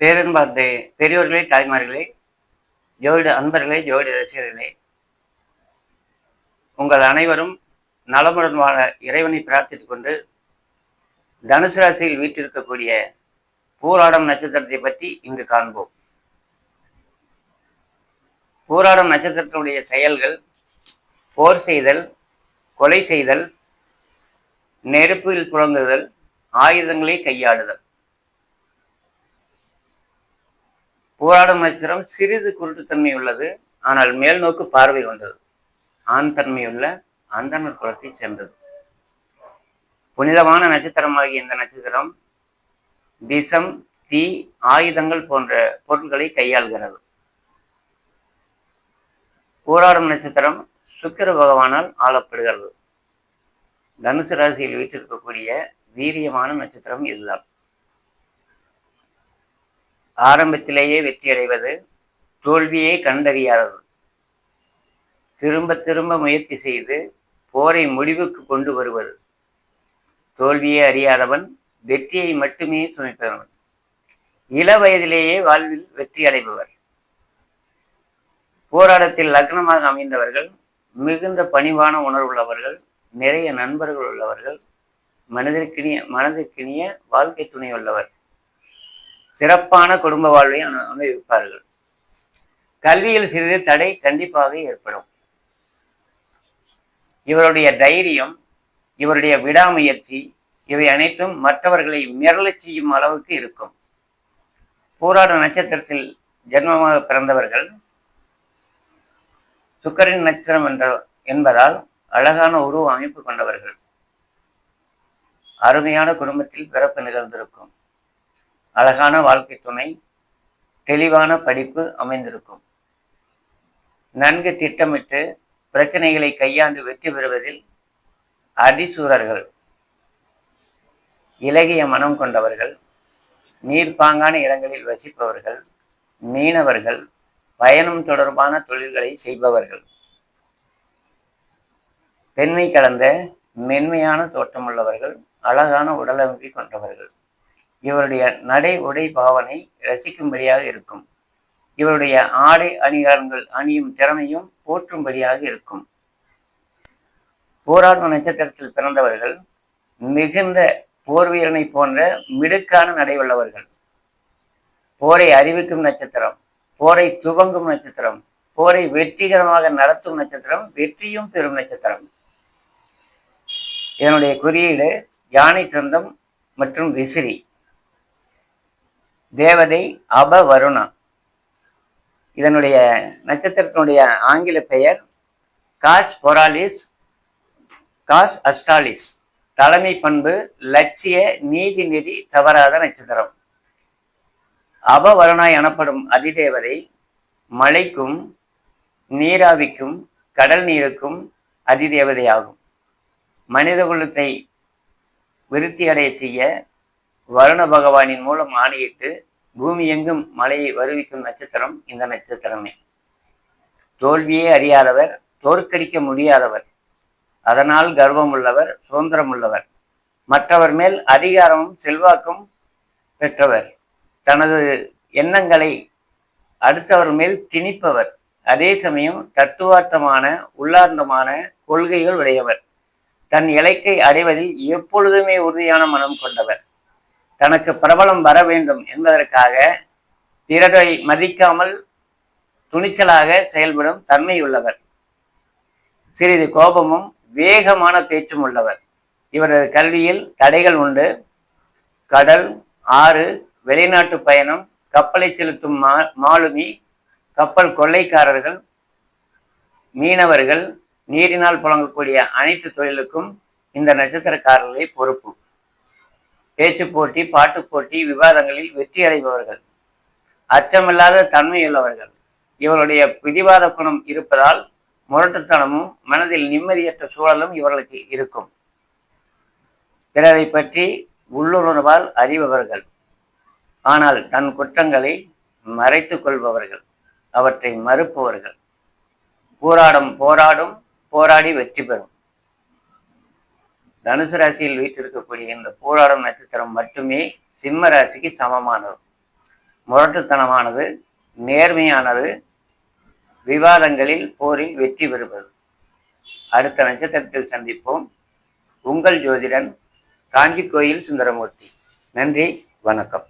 பேரன்பார்ந்த பெரியோர்களே தாய்மார்களே ஜோதிட அன்பர்களே ஜோதிட ரசிகர்களே உங்கள் அனைவரும் நலமுடன் வாழ இறைவனை பிரார்த்தித்துக் கொண்டு தனுசு ராசியில் வீட்டிருக்கக்கூடிய பூராடம் நட்சத்திரத்தை பற்றி இங்கு காண்போம். பூராடம் நட்சத்திரத்தினுடைய செயல்கள் போர் செய்தல் கொலை செய்தல் நெருப்பில் புழங்குதல் ஆயுதங்களை கையாளுதல். போராடும் நட்சத்திரம் சிறிது குருட்டுத்தன்மை உள்ளது. ஆனால் மேல் நோக்கு பார்வை கொண்டது. ஆண் தன்மையுள்ள அந்தனர் குலத்தை சேர்ந்தது. புனிதமான நட்சத்திரமாகிய இந்த நட்சத்திரம் விஷம் தீ ஆயுதங்கள் போன்ற பொருட்களை கையாள்கிறது. போராடும் நட்சத்திரம் சுக்கிர பகவானால் ஆளப்படுகிறது. தனுசு ராசியில் வீட்டிருக்கக்கூடிய வீரியமான நட்சத்திரம் இதுதான். ஆரம்பத்திலேயே வெற்றியடைவது தோல்வியை கண்டறியாதது. திரும்ப திரும்ப முயற்சி செய்து போரை முடிவுக்கு கொண்டு வருவது. தோல்வியை அறியாதவன் வெற்றியை மட்டுமே சுமைப்பவன். இள வயதிலேயே வாழ்வில் வெற்றி அடைபவர். போராட்டத்தில் லக்னமாக அமைந்தவர்கள் மிகுந்த பணிவான உணர்வுள்ளவர்கள் நிறைய நண்பர்கள் உள்ளவர்கள் மனதிற்கினிய மனதிற்கினிய வாழ்க்கை துணை உள்ளவர். சிறப்பான குடும்ப வாழ்வை அனு கல்வியில் சிறிது தடை கண்டிப்பாக ஏற்படும். இவருடைய தைரியம் இவருடைய விடாமுயற்சி இவை அனைத்தும் மற்றவர்களை மிரளச் செய்யும் அளவுக்கு இருக்கும். போராட நட்சத்திரத்தில் ஜென்மமாக பிறந்தவர்கள் சுக்கரின் நட்சத்திரம் என்ற என்பதால் அழகான உருவ அமைப்பு கொண்டவர்கள். அருமையான குடும்பத்தில் பிறப்பு நிகழ்ந்திருக்கும். அழகான வாழ்க்கை துணை தெளிவான படிப்பு அமைந்திருக்கும். நன்கு திட்டமிட்டு பிரச்சனைகளை கையாண்டு வெற்றி பெறுவதில் அதிசூரர்கள் இலகிய மனம் கொண்டவர்கள் நீர்ப்பாங்கான இடங்களில் வசிப்பவர்கள் மீனவர்கள் பயணம் தொடர்பான தொழில்களை செய்பவர்கள். பெண்மை கலந்த மென்மையான தோற்றமுள்ளவர்கள் அழகான உடலமைப்பை கொண்டவர்கள். இவருடைய நடை உடை பாவனை ரசிக்கும்படியாக இருக்கும். இவருடைய ஆடை அணிகலன்கள் அணியும் திறமையும் போற்றும்படியாக இருக்கும். போராட்ம நட்சத்திரத்தில் பிறந்தவர்கள் மிகுந்த போர் வீரனை போன்ற மிடுக்கான நடை உள்ளவர்கள். போரை அறிவிக்கும் நட்சத்திரம் போரை துவங்கும் நட்சத்திரம் போரை வெற்றிகரமாக நடத்தும் நட்சத்திரம் வெற்றியும் பெறும் நட்சத்திரம். இதனுடைய குறியீடு யானை சந்தம் மற்றும் விசிறி. தேவதை அபவருணா இதனுடைய நட்சத்திரத்தினுடைய ஆங்கில பெயர் காஸ் பொராலிஸ் காஸ் அஸ்டாலிஸ். தலைமை பண்பு லட்சிய நீதி நெறி தவறாத நட்சத்திரம். அபவருணா எனப்படும் அதிதேவதை மழைக்கும் நீராவிக்கும் கடல் நீருக்கும் அதிதேவதையாகும். மனித குலத்தை விருத்தி அடைய செய்ய வருண பகவானின் மூலம் ஆணையிட்டு பூமி எங்கும் மழையை வருவிக்கும் நட்சத்திரம் இந்த நட்சத்திரமே. தோல்வியே அறியாதவர் தோற்கடிக்க முடியாதவர். அதனால் கர்வம் உள்ளவர் சுதந்திரம் உள்ளவர் மற்றவர் மேல் அதிகாரமும் செல்வாக்கும் பெற்றவர். தனது எண்ணங்களை அடுத்தவர் மேல் திணிப்பவர். அதே சமயம் தத்துவார்த்தமான உள்ளார்ந்தமான கொள்கைகள் உடையவர். தன் இலக்கை அடைவதில் எப்பொழுதுமே உறுதியான மனம் கொண்டவர். தனக்கு பிரபலம் வர வேண்டும் என்பதற்காக பிறரை மதிக்காமல் துணிச்சலாக செயல்படும் தன்மை உள்ளவர் சிறிது கோபமும் வேகமான பேச்சும் உள்ளவர். இவரது கல்வியில் தடைகள் உண்டு. கடல் ஆறு வெளிநாட்டு பயணம் கப்பலை செலுத்தும் மா மாலுமி கப்பல் கொள்ளைக்காரர்கள் மீனவர்கள் நீரினால் புழங்கக்கூடிய அனைத்து தொழிலுக்கும் இந்த நட்சத்திரக்காரர்களே பொறுப்பு. பேச்சு போட்டி பாட்டு போட்டி விவாதங்களில் வெற்றி அடைபவர்கள் அச்சமில்லாத தன்மையுள்ளவர்கள். இவருடைய பிடிவாத குணம் இருப்பதால் முரட்டுத்தனமும் மனதில் நிம்மதியற்ற சூழலும் இவர்களுக்கு இருக்கும். பிறரை பற்றி உள்ளுணர்வால் அறிபவர்கள். ஆனால் தன் குற்றங்களை மறைத்து கொள்பவர்கள். அவற்றை மறுப்பவர்கள். போராடும் போராடும் போராடி வெற்றி பெறும். தனுசு ராசியில் வீட்டிருக்கக்கூடிய இந்த போராடும் நட்சத்திரம் மட்டுமே சிம்ம ராசிக்கு சமமானது. முரட்டுத்தனமானது நேர்மையானது விவாதங்களில் போரில் வெற்றி பெறுவது அடுத்த நட்சத்திரத்தில் சந்திப்போம். உங்கள் ஜோதிடன் காஞ்சி கோயில் சுந்தரமூர்த்தி. நன்றி வணக்கம்.